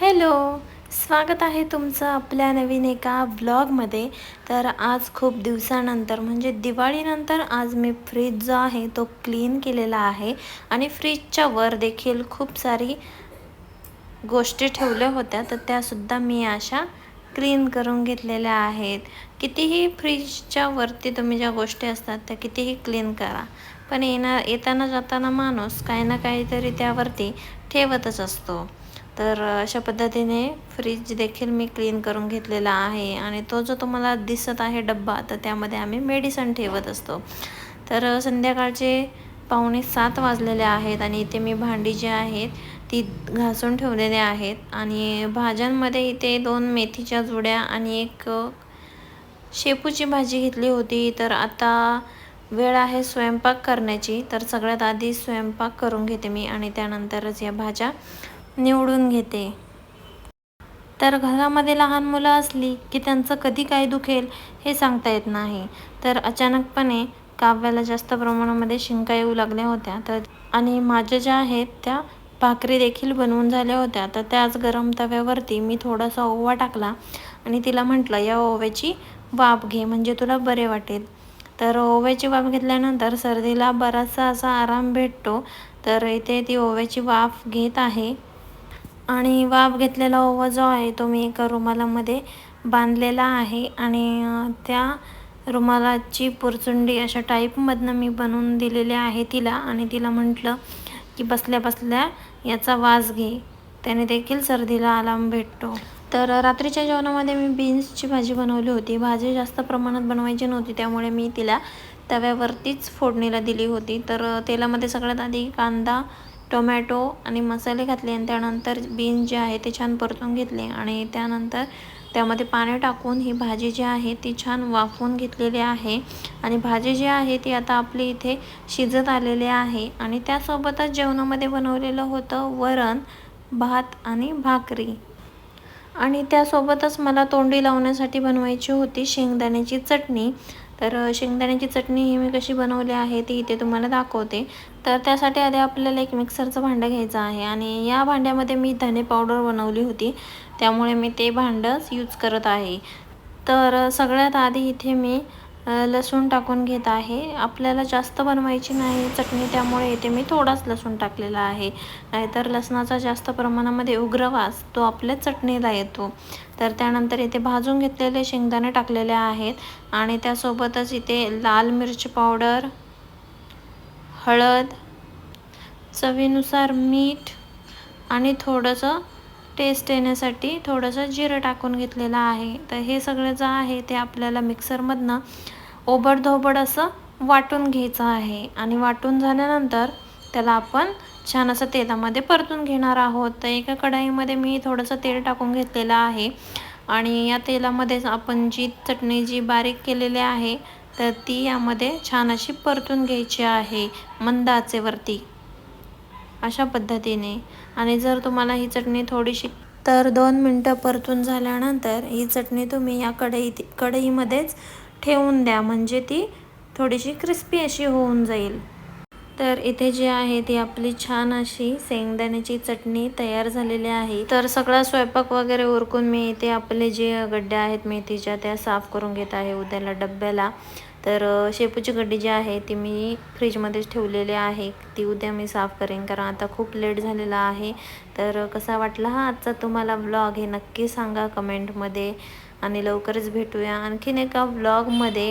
Hello स्वागत आहे तुमचं आपल्या नवीन एका ब्लॉगमध्ये. तर आज खूप दिवसानंतर म्हणजे दिवाळीनंतर आज मी फ्रीज जो आहे तो क्लीन केलेला आहे. आणि फ्रीजच्या वर देखील खूप सारी गोष्टी ठेवल्या होत्या तर त्यासुद्धा मी अशा क्लीन करून घेतलेल्या आहेत. कितीही फ्रीजच्या वरती तुम्ही ज्या गोष्टी असतात त्या कितीही क्लीन करा. पण येणार येताना जाताना माणूस काही ना काहीतरी त्यावरती ठेवतच असतो. तर अशा पद्धतीने फ्रीज देखील मी क्लीन करून घेतलेला आहे आणि तो जो तुम्हाला दिसत आहे डब्बा तर त्यामध्ये आम्ही मेडिसन ठेवत असतो. तर संध्याकाळचे पाहुणे सात वाजलेले आहेत आणि इथे मी भांडी जी आहेत ती घासून ठेवलेले आहेत आणि भाज्यांमध्ये इथे दोन मेथीच्या जुड्या आणि एक शेपूची भाजी घेतली होती. तर आता वेळ आहे स्वयंपाक करण्याची. तर सगळ्यात आधी स्वयंपाक करून घेते मी आणि त्यानंतरच या भाज्या निवडून घेते. तर घरामध्ये लहान मुलं असली की त्यांचं कधी काय दुखेल हे सांगता येत नाही. तर अचानकपणे काव्याला जास्त प्रमाणामध्ये शिंका येऊ लागल्या होत्या. तर आणि माझ्या ज्या आहेत त्या भाकरी देखील बनवून झाल्या होत्या. तर त्याच गरम तव्यावरती मी थोडासा ओवा टाकला आणि तिला म्हटलं या ओव्याची वाफ घे म्हणजे तुला बरे वाटेल. तर ओव्याची वाफ घेतल्यानंतर सर्दीला बराचसा असा आराम भेटतो. तर इथे ती ओव्याची वाफ घेत आहे. आणि वाफ घेतलेला ओवा जो आहे तो मी एका रुमालामध्ये बांधलेला आहे आणि त्या रुमालाची पुरचुंडी अशा टाईपमधनं मी बनवून दिलेली आहे तिला आणि तिला म्हटलं की बसल्या बसल्या याचा वास घे. त्याने देखील सर्दीला आराम भेटतो. तर रात्रीच्या जेवणामध्ये मी बीन्सची भाजी बनवली होती. भाजी जास्त प्रमाणात बनवायची नव्हती त्यामुळे मी तिला तव्यावरतीच फोडणीला दिली होती. तर तेलामध्ये सगळ्यात आधी कांदा टोमॅटो आणि मसाले घातले आणि त्यानंतर बीन जे आहे ते छान परतून घेतले आणि त्यानंतर त्यामध्ये पाणी टाकून ही भाजी जी आहे ती छान वाफवून घेतलेली आहे. आणि भाजी जी आहे ती आता आपली इथे शिजत आलेली आहे आणि त्यासोबतच जेवणामध्ये बनवलेलं होतं वरण भात आणि भाकरी. आणि त्यासोबतच मला तोंडी लावण्यासाठी बनवायची होती शेंगदाण्याची चटणी. तर शेंगदाण्याची चटणी ही मी कशी बनवली आहे ती इथे तुम्हाला दाखवते. तर त्यासाठी आधी आपल्याला एक मिक्सरचं भांडं घ्यायचं आहे आणि या भांड्यामध्ये मी धने पावडर बनवली होती. त्यामुळे मी ते भांडंच यूज करत आहे. तर सगळ्यात आधी इथे मी लसूण टाकून घेत आहे. आपल्याला जास्त बनवायची नाही चटणी त्यामुळे इथे मी थोडाच लसूण टाकलेला आहे. नाहीतर लसणाचा जास्त प्रमाणामध्ये उग्रवास तो आपल्या चटणीला येतो. तर त्यानंतर इथे भाजून घेतलेले शेंगदाणे टाकलेले आहेत आणि त्यासोबतच इथे लाल मिरची पावडर हळद चवीनुसार मीठ आणि थोडंसं टेस्ट येण्यासाठी थोडंसं जिरं टाकून घेतलेलं आहे. तर हे सगळं जे आहे ते आपल्याला मिक्सरमधनं ओबडधोबड असं वाटून घ्यायचं आहे. आणि वाटून झाल्यानंतर त्याला आपण छान असं तेलामध्ये परतून घेणार आहोत. तर एका कढाईमध्ये मी थोडंसं तेल टाकून घेतलेलं आहे. आणि या तेलामध्येच आपण जी चटणी जी बारीक केलेली आहे तर ती यामध्ये छान अशी परतून घ्यायची आहे मंद आचेवरती अशा पद्धतीने. आणि जर तुम्हाला ही चटणी थोडीशी तर दोन मिनटं परतून झाल्यानंतर ही चटणी तुम्ही या कढई कढईमध्येच ठेवून द्या म्हणजे ती थोडीशी क्रिस्पी अशी होऊन जाईल. तर इथे जी आहे ती आपली छान अशी शेंगदाण्याची चटणी तयार झालेली आहे. तर सगळा स्वयंपाक वगैरे उरकून मी इथे आपले जे गड्ड्या आहेत मेथीच्या त्या साफ करून घेत आहे उद्याला डब्याला. तर शेपूची गड्डी जी आहे ती मी फ्रीजमध्येच ठेवलेली आहे. ती उद्या मी साफ करेन कारण आता खूप लेट झालेला आहे. तर कसा वाटला हा आजचा तुम्हाला ब्लॉग हे नक्की सांगा कमेंटमध्ये आणि लवकरच भेटूया आणखीन एका ब्लॉगमध्ये